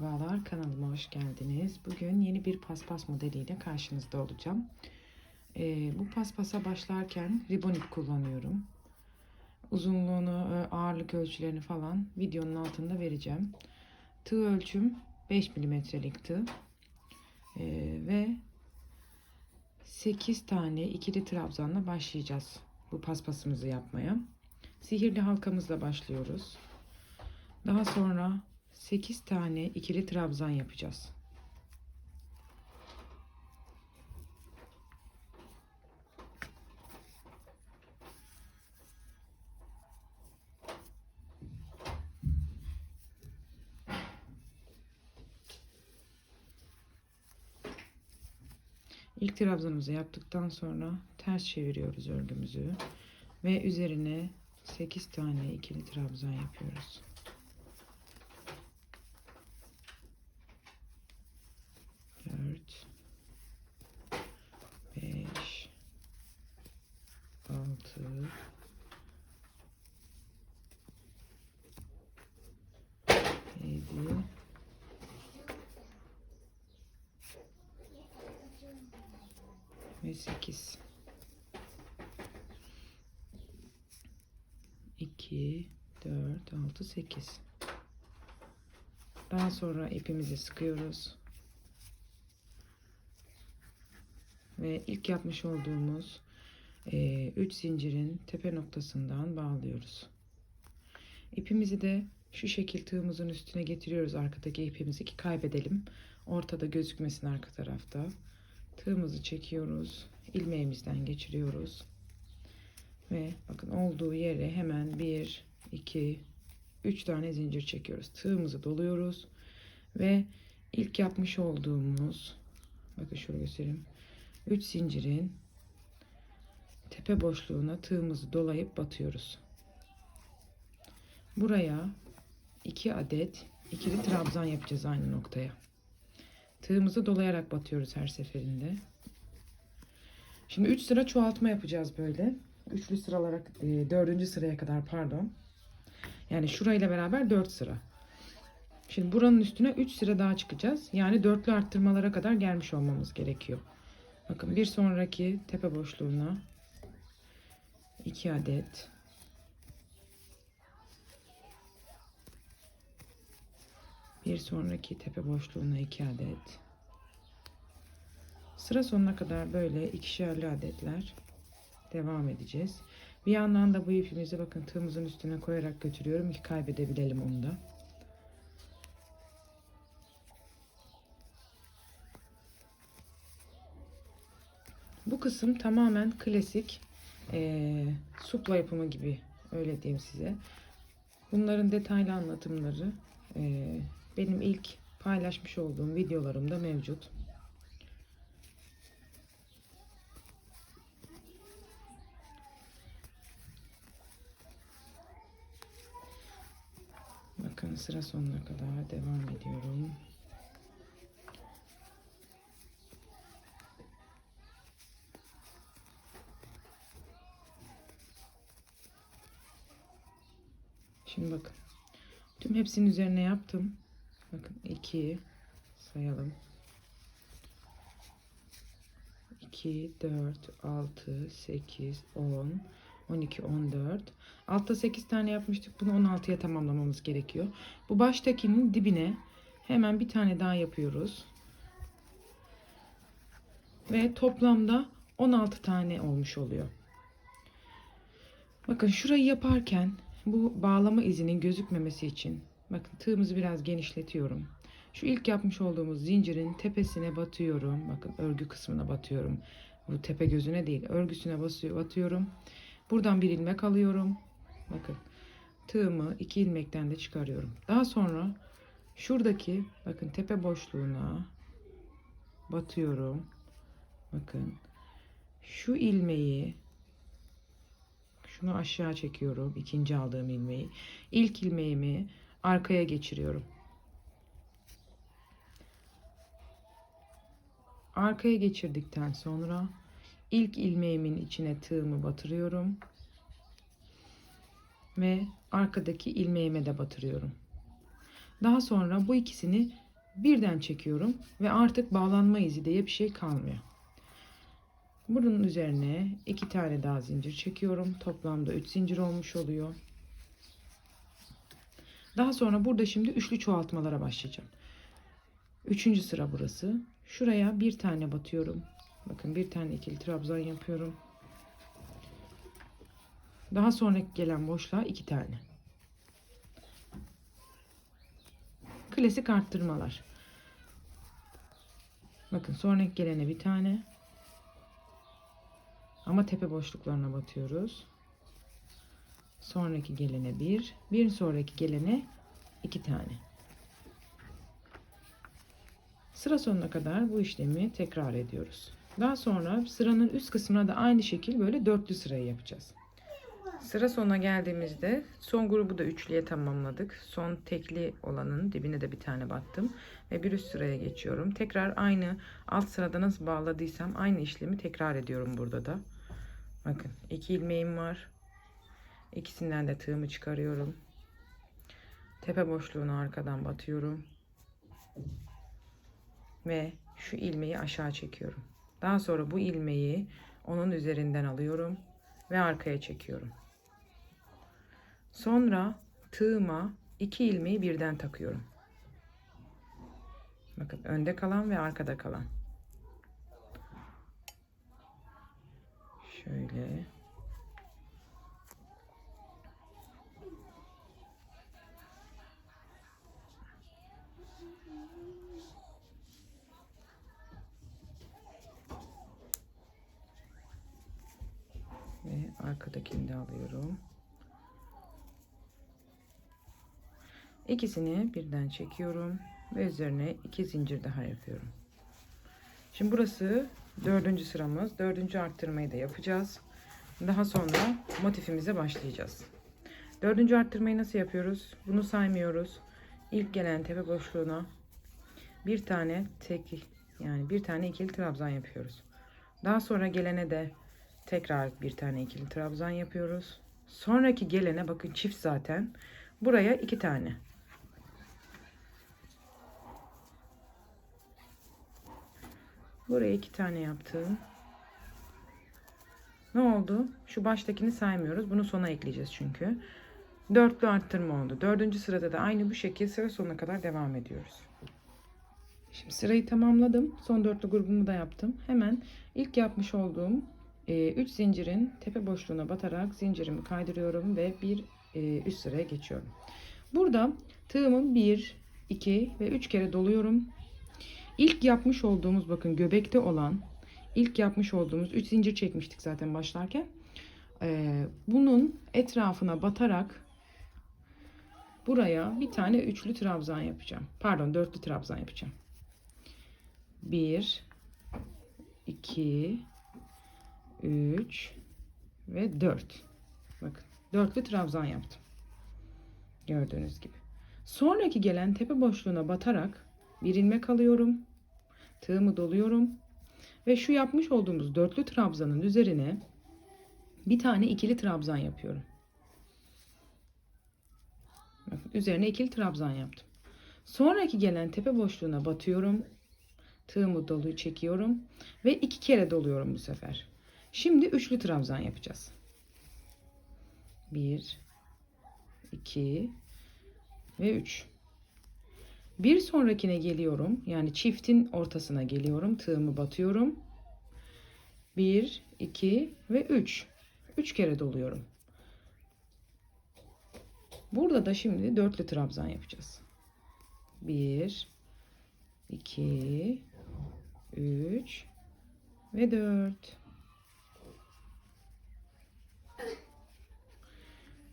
Merhabalar kanalıma hoş geldiniz. Bugün yeni bir paspas modeliyle karşınızda olacağım. Ee, bu paspasa başlarken ribbon kullanıyorum. Uzunluğunu, e, ağırlık ölçülerini falan videonun altında vereceğim. Tığ ölçüm 5 milimetrelik tığ. Ee, ve 8 tane ikili trabzanla başlayacağız bu paspasımızı yapmaya. Sihirli halkamızla başlıyoruz. Daha sonra 8 tane ikili trabzan yapacağız. İlk trabzanımızı yaptıktan sonra ters çeviriyoruz örgümüzü ve üzerine 8 tane ikili trabzan yapıyoruz. 2 4 6 8 daha sonra ipimizi sıkıyoruz. Ve ilk yapmış olduğumuz 3 e, zincirin tepe noktasından bağlıyoruz. İpimizi de şu şekil tığımızın üstüne getiriyoruz. Arkadaki ipimizi ki kaybedelim. Ortada gözükmesin arka tarafta. Tığımızı çekiyoruz. İlmeğimizden geçiriyoruz. Ve bakın olduğu yere hemen 1, 2, 3 tane zincir çekiyoruz. Tığımızı doluyoruz. Ve ilk yapmış olduğumuz bakın şuraya göstereyim. 3 zincirin tepe boşluğuna tığımızı dolayıp batıyoruz. Buraya 2 adet ikili trabzan yapacağız aynı noktaya. Tığımızı dolayarak batıyoruz her seferinde. Şimdi 3 sıra çoğaltma yapacağız böyle. Üçlü sıralara, e, dördüncü sıraya kadar pardon. Yani şurayla beraber 4 sıra. Şimdi buranın üstüne 3 sıra daha çıkacağız. Yani dörtlü arttırmalara kadar gelmiş olmamız gerekiyor. Bakın bir sonraki tepe boşluğuna 2 adet bir sonraki tepe boşluğuna 2 adet sıra sonuna kadar böyle ikişerli adetler devam edeceğiz. Bir yandan da bu ipimizi bakın tığımızın üstüne koyarak götürüyorum ki kaybedebilelim onu da. Bu kısım tamamen klasik e, supla yapımı gibi öyle diyeyim size. Bunların detaylı anlatımları e, benim ilk paylaşmış olduğum videolarımda mevcut. Bakın sıra sonuna kadar devam ediyorum. Şimdi bakın. Tüm hepsinin üzerine yaptım. Bakın 2 sayalım. 2, 4, 6, 8, 10, 12, 14. Altta 8 tane yapmıştık. Bunu 16'ya tamamlamamız gerekiyor. Bu baştakinin dibine hemen bir tane daha yapıyoruz. Ve toplamda 16 tane olmuş oluyor. Bakın şurayı yaparken bu bağlama izinin gözükmemesi için bakın tığımızı biraz genişletiyorum. Şu ilk yapmış olduğumuz zincirin tepesine batıyorum. Bakın örgü kısmına batıyorum. Bu tepe gözüne değil örgüsüne basıyor, batıyorum. Buradan bir ilmek alıyorum. Bakın tığımı iki ilmekten de çıkarıyorum. Daha sonra şuradaki bakın tepe boşluğuna batıyorum. Bakın şu ilmeği şunu aşağı çekiyorum. ikinci aldığım ilmeği. İlk ilmeğimi arkaya geçiriyorum. Arkaya geçirdikten sonra ilk ilmeğimin içine tığımı batırıyorum. Ve arkadaki ilmeğime de batırıyorum. Daha sonra bu ikisini birden çekiyorum ve artık bağlanma izi diye bir şey kalmıyor. Bunun üzerine iki tane daha zincir çekiyorum. Toplamda 3 zincir olmuş oluyor. Daha sonra burada şimdi üçlü çoğaltmalara başlayacağım. Üçüncü sıra burası. Şuraya bir tane batıyorum. Bakın bir tane ikili trabzan yapıyorum. Daha sonra gelen boşluğa iki tane. Klasik arttırmalar. Bakın sonraki gelene bir tane. Ama tepe boşluklarına batıyoruz. Sonraki gelene bir. Bir sonraki gelene iki tane. Sıra sonuna kadar bu işlemi tekrar ediyoruz. Daha sonra sıranın üst kısmına da aynı şekil böyle dörtlü sırayı yapacağız. Sıra sonuna geldiğimizde son grubu da üçlüye tamamladık. Son tekli olanın dibine de bir tane battım. Ve bir üst sıraya geçiyorum. Tekrar aynı alt sırada nasıl bağladıysam aynı işlemi tekrar ediyorum burada da. Bakın iki ilmeğim var. İkisinden de tığımı çıkarıyorum. Tepe boşluğuna arkadan batıyorum. Ve şu ilmeği aşağı çekiyorum. Daha sonra bu ilmeği onun üzerinden alıyorum ve arkaya çekiyorum. Sonra tığıma iki ilmeği birden takıyorum. Bakın önde kalan ve arkada kalan. Şöyle. Ve arkadakini de alıyorum. İkisini birden çekiyorum ve üzerine iki zincir daha yapıyorum. Şimdi burası dördüncü sıramız. Dördüncü arttırmayı da yapacağız. Daha sonra motifimize başlayacağız. Dördüncü arttırmayı nasıl yapıyoruz? Bunu saymıyoruz. İlk gelen tepe boşluğuna bir tane tek yani bir tane ikili trabzan yapıyoruz. Daha sonra gelene de tekrar bir tane ikili trabzan yapıyoruz. Sonraki gelene bakın çift zaten. Buraya iki tane. Buraya iki tane yaptım. Ne oldu? Şu baştakini saymıyoruz. Bunu sona ekleyeceğiz çünkü. Dörtlü arttırma oldu. Dördüncü sırada da aynı bu şekilde sıra sonuna kadar devam ediyoruz. Şimdi sırayı tamamladım. Son dörtlü grubumu da yaptım. Hemen ilk yapmış olduğum 3 zincirin tepe boşluğuna batarak zincirimi kaydırıyorum ve bir e, üst sıraya geçiyorum. Burada tığımın 1, 2 ve 3 kere doluyorum. İlk yapmış olduğumuz bakın göbekte olan ilk yapmış olduğumuz 3 zincir çekmiştik zaten başlarken. Ee, bunun etrafına batarak buraya bir tane üçlü trabzan yapacağım. Pardon dörtlü trabzan yapacağım. 1 2 3 ve 4. Bakın dörtlü trabzan yaptım. Gördüğünüz gibi. Sonraki gelen tepe boşluğuna batarak bir ilmek alıyorum. Tığımı doluyorum. Ve şu yapmış olduğumuz dörtlü trabzanın üzerine bir tane ikili trabzan yapıyorum. Bakın üzerine ikili trabzan yaptım. Sonraki gelen tepe boşluğuna batıyorum. Tığımı doluyu çekiyorum ve iki kere doluyorum bu sefer. Şimdi üçlü trabzan yapacağız. 1 2 ve 3. Bir sonrakine geliyorum. Yani çiftin ortasına geliyorum. Tığımı batıyorum. 1 2 ve 3. 3 kere doluyorum. Burada da şimdi dörtlü trabzan yapacağız. 1 2 3 ve 4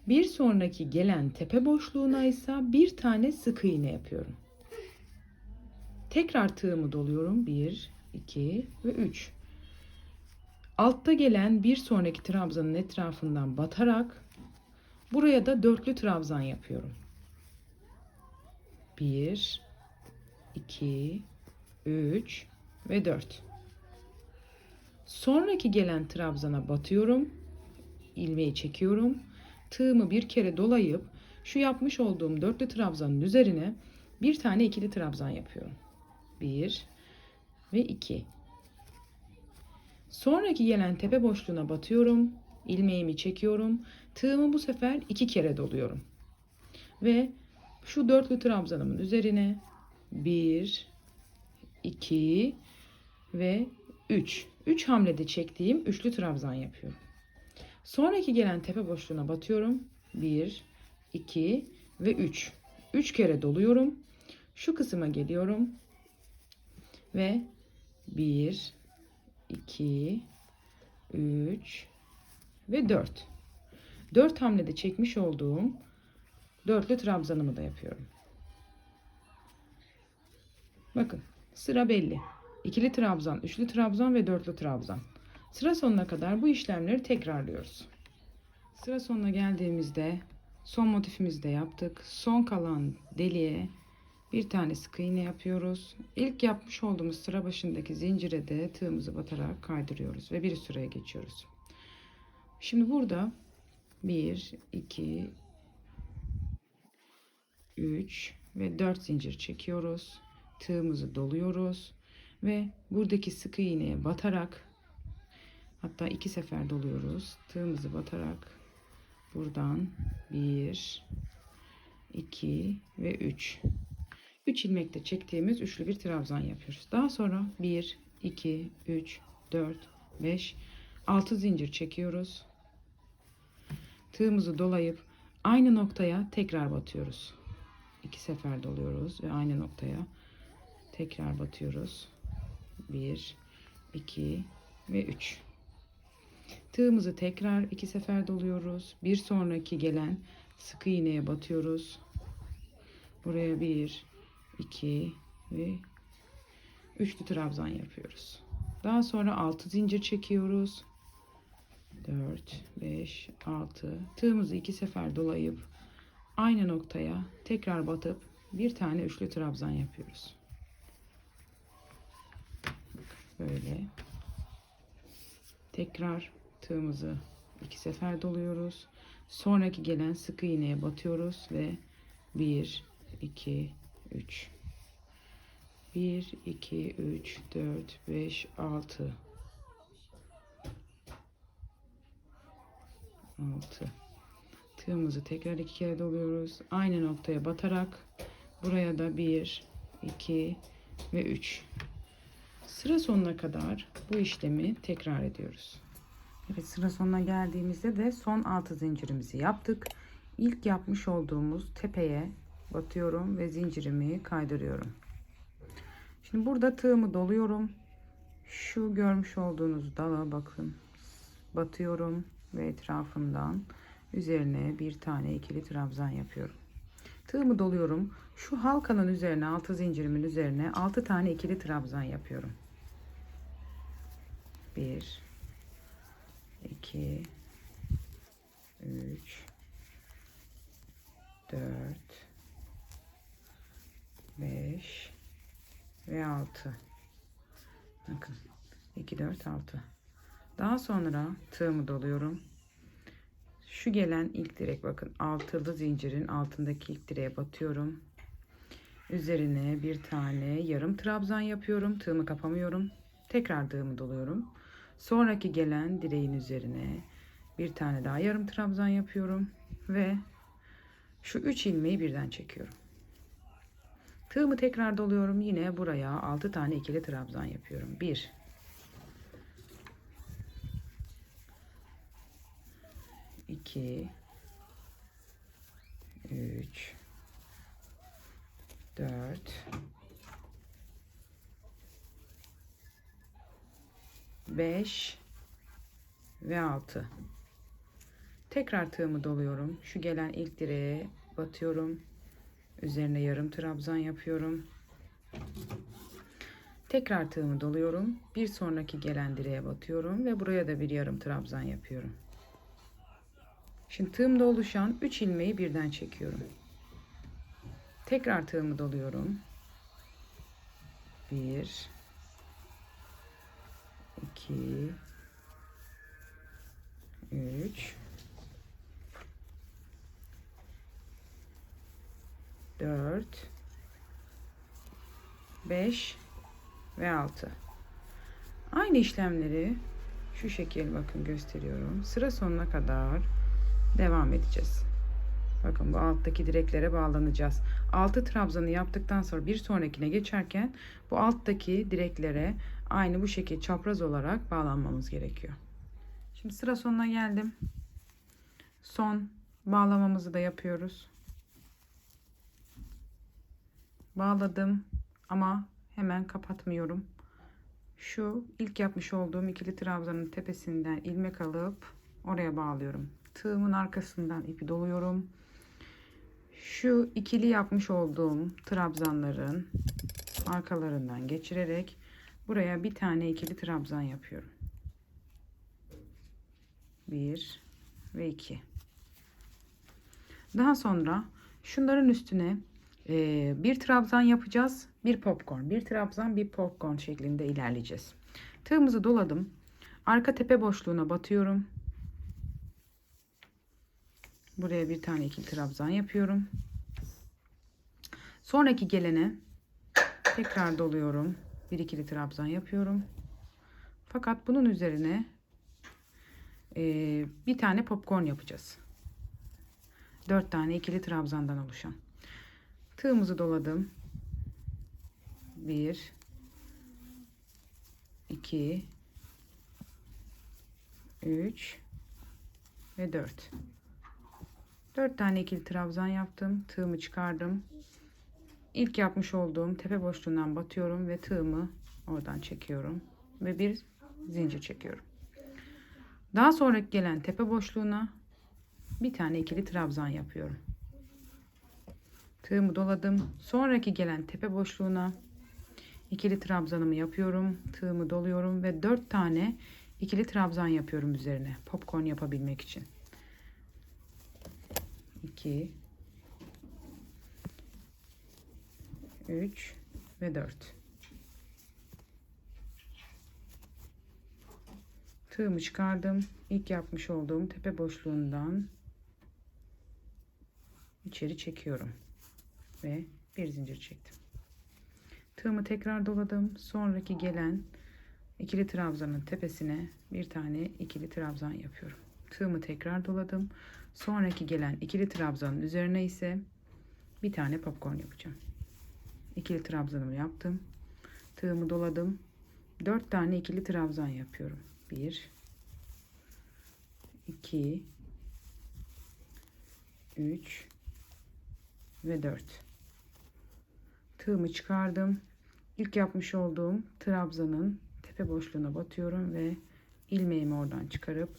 Bir sonraki gelen tepe boşluğuna ise bir tane sık iğne yapıyorum. Tekrar tığımı doluyorum. 1, 2 ve 3. Altta gelen bir sonraki trabzanın etrafından batarak buraya da dörtlü trabzan yapıyorum. 1, 2, 3 ve 4. Sonraki gelen trabzana batıyorum. ilmeği çekiyorum. Tığımı bir kere dolayıp şu yapmış olduğum dörtlü trabzanın üzerine Bir tane ikili trabzan yapıyorum. Bir ve iki. Sonraki gelen tepe boşluğuna batıyorum. ilmeğimi çekiyorum. Tığımı bu sefer iki kere doluyorum. Ve şu dörtlü trabzanımın üzerine bir, iki ve üç. Üç hamlede çektiğim üçlü trabzan yapıyorum. Sonraki gelen tepe boşluğuna batıyorum. Bir, iki ve üç. Üç kere doluyorum. Şu kısma geliyorum. Ve bir, 2, 3 ve 4. 4 hamlede çekmiş olduğum dörtlü trabzanımı da yapıyorum. Bakın sıra belli. İkili trabzan, üçlü trabzan ve dörtlü trabzan. Sıra sonuna kadar bu işlemleri tekrarlıyoruz. Sıra sonuna geldiğimizde son motifimizi de yaptık. Son kalan deliğe bir tane sık iğne yapıyoruz. İlk yapmış olduğumuz sıra başındaki zincire de tığımızı batarak kaydırıyoruz ve bir sıraya geçiyoruz. Şimdi burada 1, 2, 3 ve 4 zincir çekiyoruz. Tığımızı doluyoruz ve buradaki sık iğneye batarak hatta iki sefer doluyoruz. Tığımızı batarak buradan 1, 2 ve 3 3 ilmekte çektiğimiz üçlü bir trabzan yapıyoruz. Daha sonra 1, 2, 3, 4, 5, 6 zincir çekiyoruz. Tığımızı dolayıp aynı noktaya tekrar batıyoruz. İki sefer doluyoruz ve aynı noktaya tekrar batıyoruz. 1, 2 ve 3. Tığımızı tekrar iki sefer doluyoruz. Bir sonraki gelen sık iğneye batıyoruz. Buraya 1, 2 ve üçlü trabzan yapıyoruz. Daha sonra 6 zincir çekiyoruz. 4, 5, 6. Tığımızı iki sefer dolayıp aynı noktaya tekrar batıp bir tane üçlü trabzan yapıyoruz. Böyle. Tekrar tığımızı iki sefer doluyoruz. Sonraki gelen sık iğneye batıyoruz ve 1, 2, 3 1 2 3 4 5 6 6 tığımızı tekrar iki kere doluyoruz. Aynı noktaya batarak buraya da 1 2 ve 3 sıra sonuna kadar bu işlemi tekrar ediyoruz Evet sıra sonuna geldiğimizde de son 6 zincirimizi yaptık İlk yapmış olduğumuz tepeye batıyorum ve zincirimi kaydırıyorum. Şimdi burada tığımı doluyorum. Şu görmüş olduğunuz dala bakın. Batıyorum ve etrafından üzerine bir tane ikili trabzan yapıyorum. Tığımı doluyorum. Şu halkanın üzerine altı zincirimin üzerine altı tane ikili trabzan yapıyorum. Bir, iki, üç, dört, 5 ve 6 bakın 2 4 6 daha sonra tığımı doluyorum. Şu gelen ilk direk bakın altılı zincirin altındaki ilk direğe batıyorum. Üzerine bir tane yarım trabzan yapıyorum. Tığımı kapamıyorum. Tekrar tığımı doluyorum sonraki gelen direğin üzerine bir tane daha yarım trabzan yapıyorum ve şu üç ilmeği birden çekiyorum. Tığımı tekrar doluyorum. Yine buraya 6 tane ikili trabzan yapıyorum. 1 2 3 4 5 ve 6 tekrar tığımı doluyorum şu gelen ilk direğe batıyorum Üzerine yarım trabzan yapıyorum. Tekrar tığımı doluyorum. Bir sonraki gelen direğe batıyorum ve buraya da bir yarım trabzan yapıyorum. Şimdi tığımda oluşan 3 ilmeği birden çekiyorum. Tekrar tığımı doluyorum. 1 2 3 4 5 ve 6. Aynı işlemleri şu şekil bakın gösteriyorum. Sıra sonuna kadar devam edeceğiz. Bakın bu alttaki direklere bağlanacağız. Altı trabzanı yaptıktan sonra bir sonrakine geçerken bu alttaki direklere aynı bu şekilde çapraz olarak bağlanmamız gerekiyor. Şimdi sıra sonuna geldim. Son bağlamamızı da yapıyoruz. Bağladım ama hemen kapatmıyorum. Şu ilk yapmış olduğum ikili trabzanın tepesinden ilmek alıp oraya bağlıyorum. Tığımın arkasından ipi doluyorum. Şu ikili yapmış olduğum trabzanların arkalarından geçirerek buraya bir tane ikili trabzan yapıyorum. Bir ve iki. Daha sonra şunların üstüne e, bir trabzan yapacağız. Bir popcorn. Bir trabzan bir popcorn şeklinde ilerleyeceğiz. Tığımızı doladım. Arka tepe boşluğuna batıyorum. Buraya bir tane ikili trabzan yapıyorum. Sonraki gelene tekrar doluyorum. Bir ikili trabzan yapıyorum. Fakat bunun üzerine e, bir tane popcorn yapacağız. Dört tane ikili trabzandan oluşan. Tığımızı doladım. Bir, iki, üç ve dört. Dört tane ikili trabzan yaptım. Tığımı çıkardım. İlk yapmış olduğum tepe boşluğundan batıyorum ve tığımı oradan çekiyorum ve bir zincir çekiyorum. Daha sonra gelen tepe boşluğuna bir tane ikili trabzan yapıyorum. Tığımı doladım. Sonraki gelen tepe boşluğuna ikili trabzanımı yapıyorum. Tığımı doluyorum ve dört tane ikili trabzan yapıyorum üzerine popcorn yapabilmek için. 2 3 ve 4 tığımı çıkardım. İlk yapmış olduğum tepe boşluğundan içeri çekiyorum ve bir zincir çektim. Tığımı tekrar doladım. Sonraki gelen ikili trabzanın tepesine bir tane ikili trabzan yapıyorum. Tığımı tekrar doladım. Sonraki gelen ikili trabzanın üzerine ise bir tane popcorn yapacağım ikili trabzanımı yaptım. Tığımı doladım. Dört tane ikili trabzan yapıyorum. 1 2 3 ve 4 tığımı çıkardım. İlk yapmış olduğum trabzanın tepe boşluğuna batıyorum ve ilmeğimi oradan çıkarıp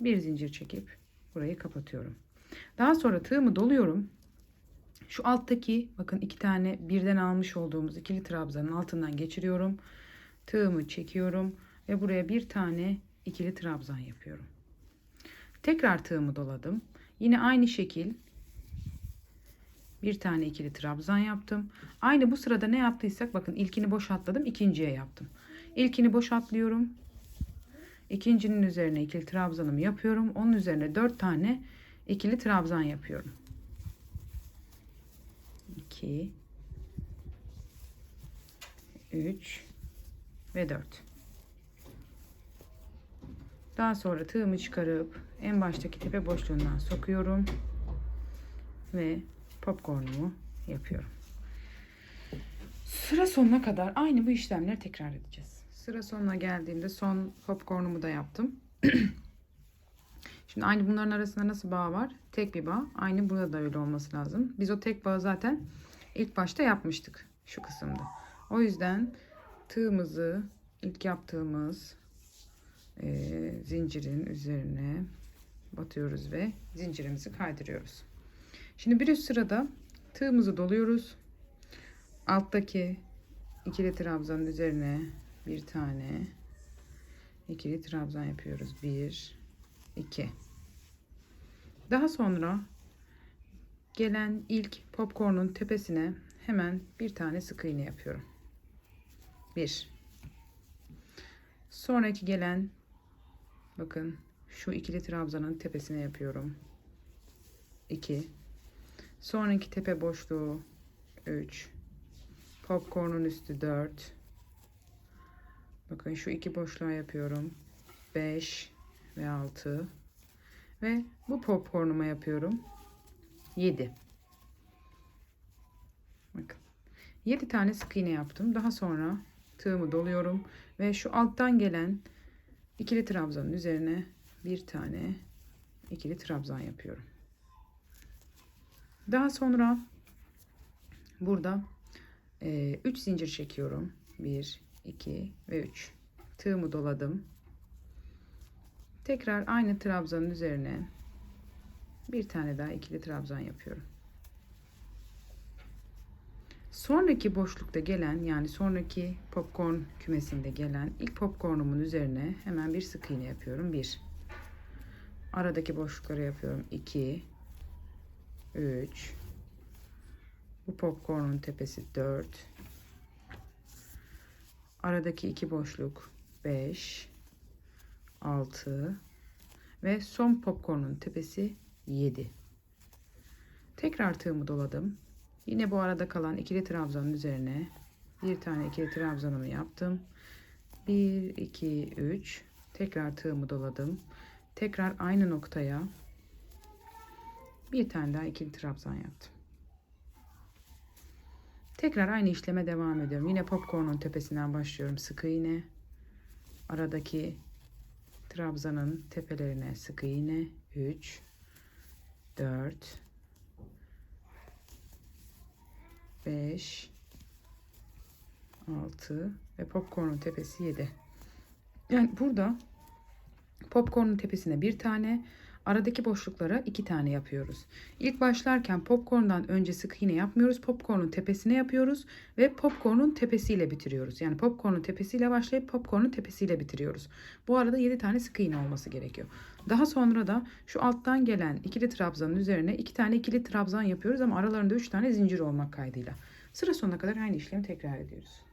bir zincir çekip burayı kapatıyorum. Daha sonra tığımı doluyorum şu alttaki bakın iki tane birden almış olduğumuz ikili trabzanın altından geçiriyorum tığımı çekiyorum ve buraya bir tane ikili trabzan yapıyorum. Tekrar tığımı doladım. Yine aynı şekil bir tane ikili trabzan yaptım. Aynı bu sırada ne yaptıysak bakın ilkini boşaltladım ikinciye yaptım. İlkini boşaltlıyorum. İkincinin üzerine ikili trabzanımı yapıyorum. Onun üzerine dört tane ikili trabzan yapıyorum. 2 3 ve 4 daha sonra tığımı çıkarıp en baştaki tepe boşluğundan sokuyorum ve popcornumu yapıyorum. Sıra sonuna kadar aynı bu işlemleri tekrar edeceğiz. Sıra sonuna geldiğimde son popcornumu da yaptım. Şimdi aynı bunların arasında nasıl bağ var? Tek bir bağ. Aynı burada da öyle olması lazım. Biz o tek bağı zaten ilk başta yapmıştık şu kısımda. O yüzden tığımızı ilk yaptığımız e, zincirin üzerine batıyoruz ve zincirimizi kaydırıyoruz. Şimdi bir üst sırada tığımızı doluyoruz. Alttaki ikili trabzanın üzerine bir tane ikili trabzan yapıyoruz. Bir, iki. Daha sonra gelen ilk popcorn'un tepesine hemen bir tane sık iğne yapıyorum. Bir. Sonraki gelen bakın şu ikili trabzanın tepesine yapıyorum. 2 sonraki tepe boşluğu 3 Popcorn'un üstü 4. Bakın şu iki boşluğa yapıyorum. 5 ve 6. Ve bu popcorn'uma yapıyorum. 7. Bakın. 7 tane sık iğne yaptım. Daha sonra tığımı doluyorum ve şu alttan gelen ikili trabzanın üzerine bir tane ikili trabzan yapıyorum. Daha sonra burada 3 zincir çekiyorum. 1 2 ve 3. Tığımı doladım. Tekrar aynı trabzanın üzerine bir tane daha ikili trabzan yapıyorum. Sonraki boşlukta gelen yani sonraki popcorn kümesinde gelen ilk popcornumun üzerine hemen bir sık iğne yapıyorum. 1. Aradaki boşlukları yapıyorum. 2 3 Bu popcornun tepesi 4 Aradaki iki boşluk 5 6 ve son popcornun tepesi 7. Tekrar tığımı doladım. Yine bu arada kalan ikili trabzanın üzerine bir tane ikili trabzanımı yaptım. 1 2 3 tekrar tığımı doladım. Tekrar aynı noktaya bir tane daha ikili trabzan yaptım. Tekrar aynı işleme devam ediyorum. Yine popcornun tepesinden başlıyorum. Sık iğne. Aradaki trabzanın tepelerine sık iğne. 3 4 5 6 ve popcornun tepesi 7. Yani burada popcornun tepesine bir tane, aradaki boşluklara iki tane yapıyoruz. İlk başlarken popcorndan önce sık iğne yapmıyoruz. Popcornun tepesine yapıyoruz ve popcornun tepesiyle bitiriyoruz. Yani popcornun tepesiyle başlayıp popcornun tepesiyle bitiriyoruz. Bu arada 7 tane sık iğne olması gerekiyor. Daha sonra da şu alttan gelen ikili trabzanın üzerine iki tane ikili trabzan yapıyoruz ama aralarında 3 tane zincir olmak kaydıyla. Sıra sonuna kadar aynı işlemi tekrar ediyoruz.